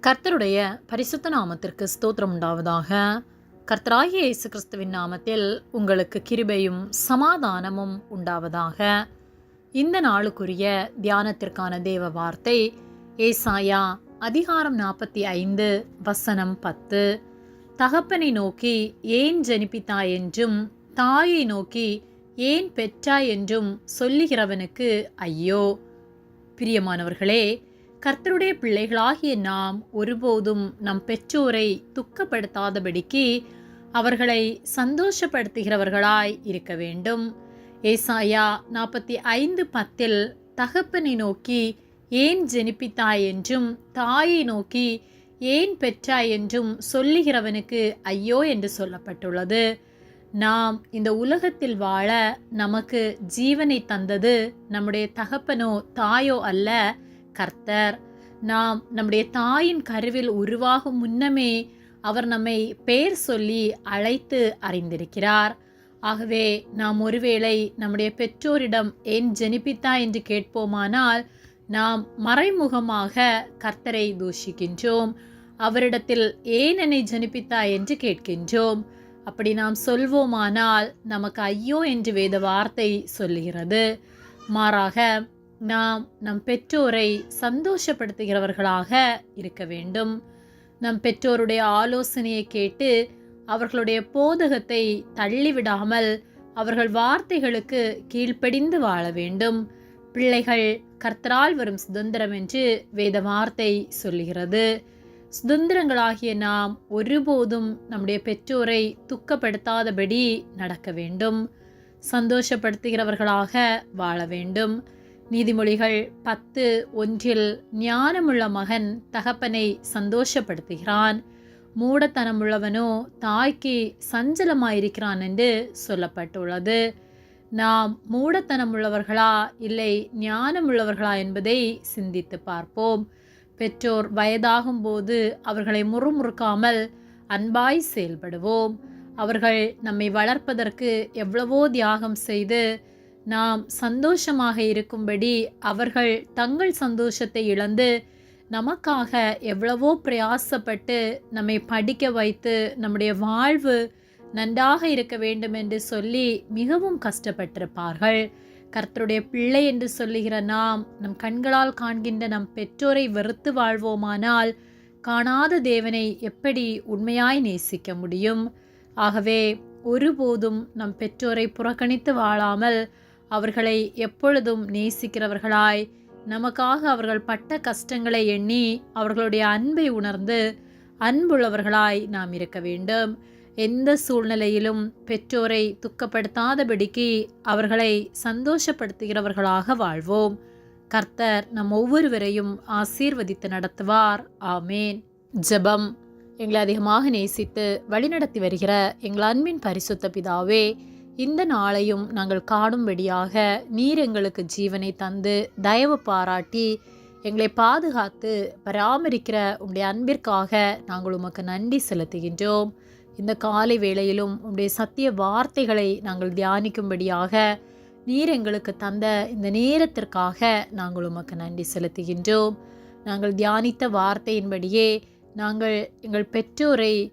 கர்த்தருடைய பரிசுத்த நாமத்திற்கு ஸ்தோத்திரம் உண்டாவதாக. கர்த்தராகிய இயேசு கிறிஸ்துவின் நாமத்தில் உங்களுக்கு கிருபையும் சமாதானமும் உண்டாவதாக. இந்த நாளுக்குரிய தியானத்திற்கான தேவ வார்த்தை ஏசாயா அதிகாரம் நாற்பத்தி ஐந்து வசனம் பத்து. தகப்பனை நோக்கி ஏன் ஜனிப்பித்தாய் என்றும் தாயை நோக்கி ஏன் பெற்றாய் என்றும் சொல்லுகிறவனுக்கு ஐயோ. பிரியமானவர்களே கர்த்தருடைய பிள்ளைகளாகிய நாம் ஒருபோதும் நம் பெற்றோரை துக்கப்படுத்தாதபடிக்கு அவர்களை சந்தோஷப்படுத்துகிறவர்களாய் இருக்க வேண்டும். ஏசாயா நாற்பத்தி ஐந்து பத்தில் தகப்பனை நோக்கி ஏன் ஜெனிப்பித்தாய் என்றும் தாயை நோக்கி ஏன் பெற்றாய் என்றும் சொல்லுகிறவனுக்கு ஐயோ என்று சொல்லப்பட்டுள்ளது. நாம் இந்த உலகத்தில் வாழ நமக்கு ஜீவனை தந்தது நம்முடைய தகப்பனோ தாயோ அல்ல. கர்த்தர். நாம் நம்முடைய தாயின் கருவில் உருவாகும் முன்னமே அவர் நம்மை பெயர் சொல்லி அழைத்து அறிந்திருக்கிறார். ஆகவே நாம் ஒருவேளை நம்முடைய பெற்றோரிடம் ஏன் ஜெனிப்பித்தா என்று கேட்போமானால் நாம் மறைமுகமாக கர்த்தரை தூஷிக்கின்றோம். அவரிடத்தில் ஏன் என்னை ஜனிப்பித்தா என்று கேட்கின்றோம். அப்படி நாம் சொல்வோமானால் நமக்கு ஐயோ என்று வேத வார்த்தை சொல்லுகிறது. மாறாக நாம் நம் பெற்றோரை சந்தோஷப்படுத்துகிறவர்களாக இருக்க வேண்டும். நம் பெற்றோருடைய ஆலோசனையை கேட்டு அவர்களுடைய போதகத்தை தள்ளிவிடாமல் அவர்கள் வார்த்தைகளுக்கு கீழ்ப்படிந்து வாழ வேண்டும். பிள்ளைகள் கர்த்தரால் வரும் சுதந்திரம் என்று வேத வார்த்தை சொல்லுகிறது. சுதந்திரங்களாகிய நாம் ஒருபோதும் நம்முடைய பெற்றோரை துக்கப்படுத்தாதபடி நடக்க வேண்டும். சந்தோஷப்படுத்துகிறவர்களாக வாழ வேண்டும். நீதிமொழிகள் பத்து ஒன்றில் ஞானமுள்ள மகன் தகப்பனை சந்தோஷப்படுத்துகிறான். மூடத்தனமுள்ளவனோ தாய்க்கு சஞ்சலமாயிருக்கிறான் என்று சொல்லப்பட்டுள்ளது. நாம் மூடத்தனமுள்ளவர்களா இல்லை ஞானமுள்ளவர்களா என்பதை சிந்தித்து பார்ப்போம். பெற்றோர் வயதாகும்போது அவர்களை முறுமுறுக்காமல் அன்பாய் செயல்படுவோம். அவர்கள் நம்மை வளர்ப்பதற்கு எவ்வளவோ தியாகம் செய்து நாம் சந்தோஷமாக இருக்கும்படி அவர்கள் தங்கள் சந்தோஷத்தை இழந்து நமக்காக எவ்வளவோ பிரயாசப்பட்டு நம்மை படிக்க வைத்து நம்முடைய வாழ்வு நன்றாக இருக்க வேண்டும் என்று சொல்லி மிகவும் கஷ்டப்பட்டிருப்பார்கள். கர்த்தருடைய பிள்ளை என்று சொல்லுகிற நாம் நம் கண்களால் காண்கின்ற நம் பெற்றோரை வெறுத்து வாழ்வோமானால் காணாத தேவனை எப்படி உண்மையாய் நேசிக்க முடியும்? ஆகவே ஒருபோதும் நம் பெற்றோரை புறக்கணித்து வாழாமல் அவர்களை எப்பொழுதும் நேசிக்கிறவர்களாய். நமக்காக அவர்கள் பட்ட கஷ்டங்களை எண்ணி அவர்களுடைய அன்பை உணர்ந்து அன்புள்ளவர்களாய் நாம் இருக்க வேண்டும். எந்த சூழ்நிலையிலும் பெற்றோரை துக்கப்படுத்தாதபடிக்கு அவர்களை சந்தோஷப்படுத்துகிறவர்களாக வாழ்வோம். கர்த்தர் நம் ஒவ்வொருவரையும் ஆசீர்வதித்து நடத்துவார். ஆமேன். ஜெபம். எங்களை அதிகமாக நேசித்து வழிநடத்தி வருகிற எங்கள் அன்பின் பரிசுத்த பிதாவே இந்த நாளையும் நாங்கள் காணும்படியாக நீர் எங்களுக்கு ஜீவனை தந்து தயவு பாராட்டி எங்களை பாதுகாத்து பராமரிக்கிற உங்களுடைய அன்பிற்காக நாங்கள் உமக்கு நன்றி செலுத்துகின்றோம். இந்த காலை வேளையிலும் உங்களுடைய சத்திய வார்த்தைகளை நாங்கள் தியானிக்கும்படியாக நீர் எங்களுக்கு தந்த இந்த நேரத்திற்காக நாங்கள் உமக்கு நன்றி செலுத்துகின்றோம். நாங்கள் தியானித்த வார்த்தையின்படியே நாங்கள் எங்கள் பெற்றோரை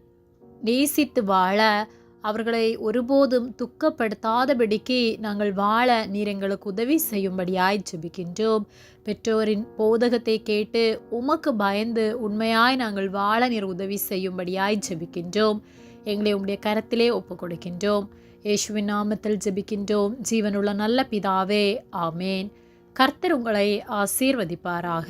நேசித்து வாழ அவர்களை ஒருபோதும் துக்கப்படுத்தாதபடிக்கு நாங்கள் வாழ நீர் எங்களுக்கு உதவி செய்யும்படியாய் ஜெபிக்கின்றோம். பெற்றோரின் போதகத்தை கேட்டு உமக்கு பயந்து உண்மையாய் நாங்கள் வாழ நீர் உதவி செய்யும்படியாய் ஜெபிக்கின்றோம். எங்களை உம்முடைய கரத்திலே ஒப்பு கொடுக்கின்றோம் இயேசுவின் நாமத்தில் ஜெபிக்கின்றோம். ஜீவனுள்ள நல்ல பிதாவே ஆமேன். கர்த்தர் உங்களை ஆசீர்வதிப்பாராக.